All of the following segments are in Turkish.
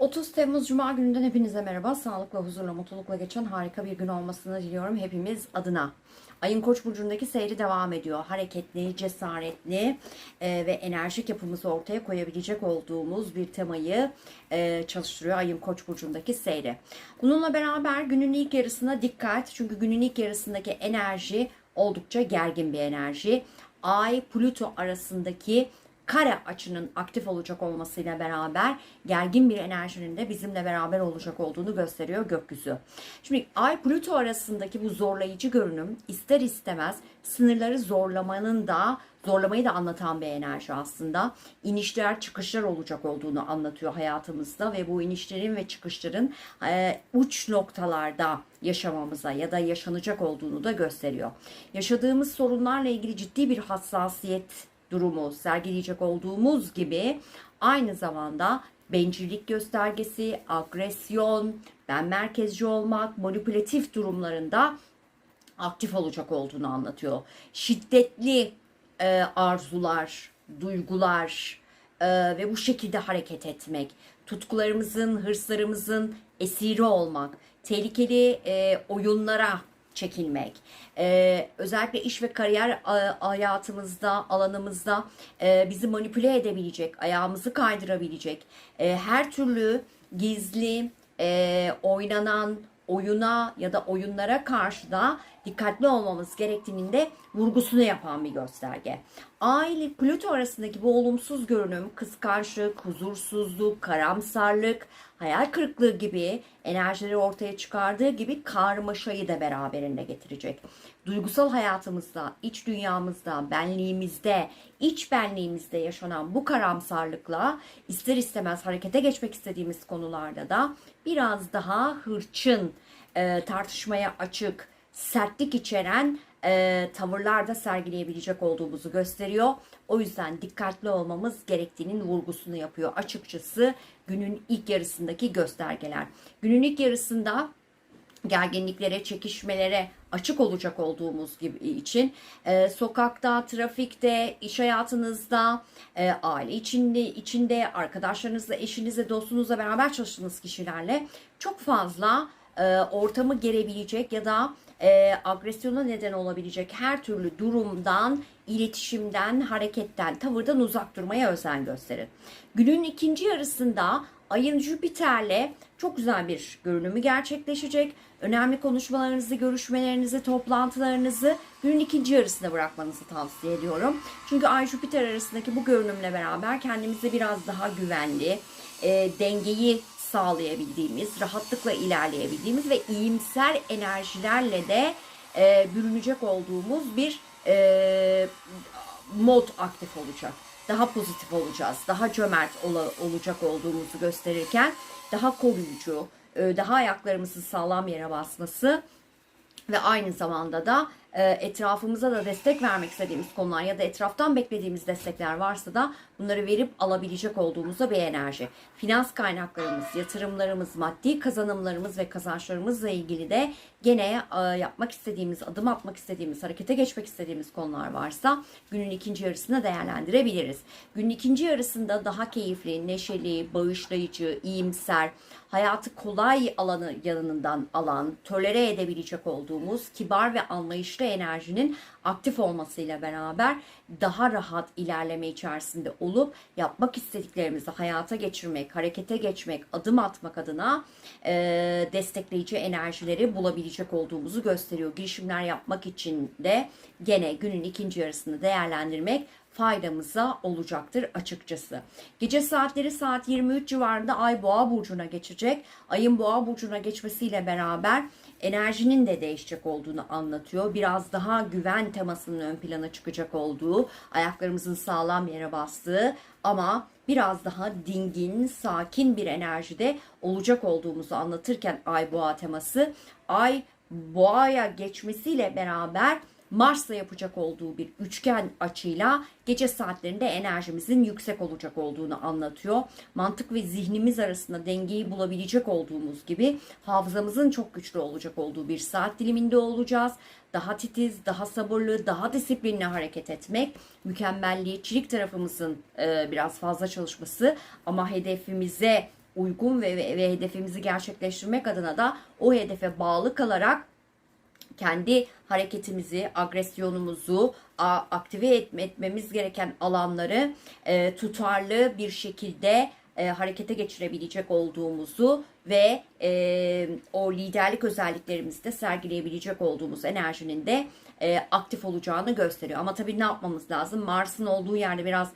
30 Temmuz Cuma gününden hepinize merhaba. Sağlıkla, huzurla, mutlulukla geçen harika bir gün olmasını diliyorum hepimiz adına. Ayın Koç burcundaki seyri devam ediyor. Hareketli, cesaretli e, ve enerjik yapımızı ortaya koyabilecek olduğumuz bir temayı e, çalıştırıyor Ayın Koç burcundaki seyri. Bununla beraber günün ilk yarısına dikkat. Çünkü günün ilk yarısındaki enerji oldukça gergin bir enerji. Ay Plüto arasındaki kare açının aktif olacak olmasıyla beraber gergin bir enerjinin de bizimle beraber olacak olduğunu gösteriyor gökyüzü. Şimdi Ay Plüto arasındaki bu zorlayıcı görünüm ister istemez sınırları zorlamanın da zorlamayı da anlatan bir enerji aslında. İnişler çıkışlar olacak olduğunu anlatıyor hayatımızda ve bu inişlerin ve çıkışların e, uç noktalarda yaşamamıza ya da yaşanacak olduğunu da gösteriyor. Yaşadığımız sorunlarla ilgili ciddi bir hassasiyet durumu sergileyecek olduğumuz gibi aynı zamanda bencillik göstergesi, agresyon, ben merkezci olmak, manipülatif durumlarında aktif olacak olduğunu anlatıyor. Şiddetli e, arzular, duygular e, ve bu şekilde hareket etmek, tutkularımızın, hırslarımızın esiri olmak, tehlikeli e, oyunlara çekilmek. Ee, özellikle iş ve kariyer a- hayatımızda, alanımızda e, bizi manipüle edebilecek, ayağımızı kaydırabilecek, e, her türlü gizli, e, oynanan oyuna ya da oyunlara karşı da dikkatli olmamız gerektiğinin de vurgusunu yapan bir gösterge. Ay ile Plüto arasındaki bu olumsuz görünüm kıskançlık, huzursuzluk, karamsarlık, hayal kırıklığı gibi enerjileri ortaya çıkardığı gibi karmaşayı da beraberinde getirecek. Duygusal hayatımızda, iç dünyamızda, benliğimizde, iç benliğimizde yaşanan bu karamsarlıkla ister istemez harekete geçmek istediğimiz konularda da biraz daha hırçın, e, tartışmaya açık, sertlik içeren e, tavırlarda sergileyebilecek olduğumuzu gösteriyor. O yüzden dikkatli olmamız gerektiğinin vurgusunu yapıyor açıkçası günün ilk yarısındaki göstergeler. Günün ilk yarısında gerginliklere, çekişmelere açık olacak olduğumuz gibi için e, sokakta, trafikte, iş hayatınızda, e, aile içinde, içinde, arkadaşlarınızla, eşinizle, dostunuzla beraber çalıştığınız kişilerle çok fazla e, ortamı gerebilecek ya da e, agresyona neden olabilecek her türlü durumdan, iletişimden, hareketten, tavırdan uzak durmaya özen gösterin. Günün ikinci yarısında ayın Jüpiter'le çok güzel bir görünümü gerçekleşecek. Önemli konuşmalarınızı, görüşmelerinizi, toplantılarınızı günün ikinci yarısına bırakmanızı tavsiye ediyorum. Çünkü Ay Jüpiter arasındaki bu görünümle beraber kendimizi biraz daha güvenli, e, dengeyi sağlayabildiğimiz, rahatlıkla ilerleyebildiğimiz ve iyimser enerjilerle de e, bürünecek olduğumuz bir e, mod aktif olacak. Daha pozitif olacağız, daha cömert ola- olacak olduğumuzu gösterirken daha koruyucu, e, daha ayaklarımızın sağlam yere basması ve aynı zamanda da etrafımıza da destek vermek istediğimiz konular ya da etraftan beklediğimiz destekler varsa da bunları verip alabilecek olduğumuzda bir enerji. Finans kaynaklarımız, yatırımlarımız, maddi kazanımlarımız ve kazançlarımızla ilgili de gene e, yapmak istediğimiz, adım atmak istediğimiz, harekete geçmek istediğimiz konular varsa günün ikinci yarısında değerlendirebiliriz. Günün ikinci yarısında daha keyifli, neşeli, bağışlayıcı, iyimser, hayatı kolay alanı yanından alan, tolere edebilecek olduğumuz kibar ve anlayışlı enerjinin aktif olmasıyla beraber daha rahat ilerleme içerisinde olup yapmak istediklerimizi hayata geçirmek, harekete geçmek, adım atmak adına e, destekleyici enerjileri bulabilecek olduğumuzu gösteriyor. Girişimler yapmak için de gene günün ikinci yarısını değerlendirmek faydamıza olacaktır açıkçası. Gece saatleri saat 23 civarında Ay Boğa burcuna geçecek. Ayın Boğa burcuna geçmesiyle beraber enerjinin de değişecek olduğunu anlatıyor. Biraz daha güven temasının ön plana çıkacak olduğu, ayaklarımızın sağlam yere bastığı ama biraz daha dingin, sakin bir enerjide olacak olduğumuzu anlatırken Ay Boğa teması Ay Boğa'ya geçmesiyle beraber Mars'la yapacak olduğu bir üçgen açıyla gece saatlerinde enerjimizin yüksek olacak olduğunu anlatıyor. Mantık ve zihnimiz arasında dengeyi bulabilecek olduğumuz gibi hafızamızın çok güçlü olacak olduğu bir saat diliminde olacağız. Daha titiz, daha sabırlı, daha disiplinli hareket etmek, mükemmelliyetçilik tarafımızın e, biraz fazla çalışması ama hedefimize uygun ve, ve, ve hedefimizi gerçekleştirmek adına da o hedefe bağlı kalarak kendi hareketimizi, agresyonumuzu aktive etme, etmemiz gereken alanları e, tutarlı bir şekilde e, harekete geçirebilecek olduğumuzu ve e, o liderlik özelliklerimizi de sergileyebilecek olduğumuz enerjinin de aktif olacağını gösteriyor. Ama tabii ne yapmamız lazım? Mars'ın olduğu yerde biraz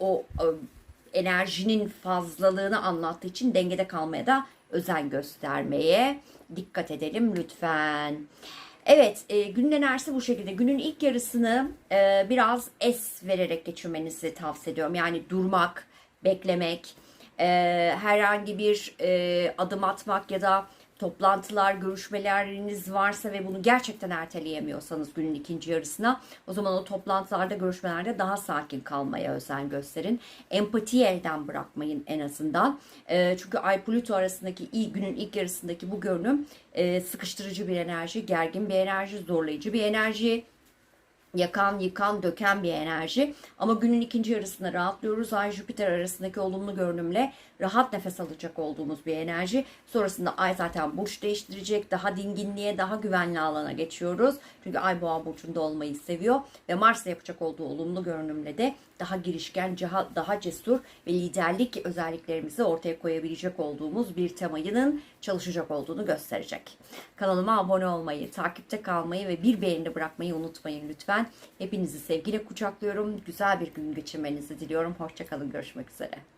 o enerjinin fazlalığını anlattığı için dengede kalmaya da özen göstermeye dikkat edelim lütfen. Evet, e, günün enerjisi bu şekilde. Günün ilk yarısını e, biraz es vererek geçirmenizi tavsiye ediyorum. Yani durmak, beklemek, e, herhangi bir e, adım atmak ya da toplantılar, görüşmeleriniz varsa ve bunu gerçekten erteleyemiyorsanız günün ikinci yarısına o zaman o toplantılarda, görüşmelerde daha sakin kalmaya özen gösterin. Empatiyi elden bırakmayın en azından. E, çünkü Ay Plüto arasındaki ilk günün ilk yarısındaki bu görünüm e, sıkıştırıcı bir enerji, gergin bir enerji, zorlayıcı bir enerji yakan, yıkan, döken bir enerji. Ama günün ikinci yarısında rahatlıyoruz. Ay Jüpiter arasındaki olumlu görünümle rahat nefes alacak olduğumuz bir enerji. Sonrasında Ay zaten burç değiştirecek. Daha dinginliğe, daha güvenli alana geçiyoruz. Çünkü Ay Boğa burcunda olmayı seviyor ve Mars'la yapacak olduğu olumlu görünümle de daha girişken, daha, cesur ve liderlik özelliklerimizi ortaya koyabilecek olduğumuz bir temayının çalışacak olduğunu gösterecek. Kanalıma abone olmayı, takipte kalmayı ve bir beğeni bırakmayı unutmayın lütfen. Hepinizi sevgiyle kucaklıyorum. Güzel bir gün geçirmenizi diliyorum. Hoşçakalın. Görüşmek üzere.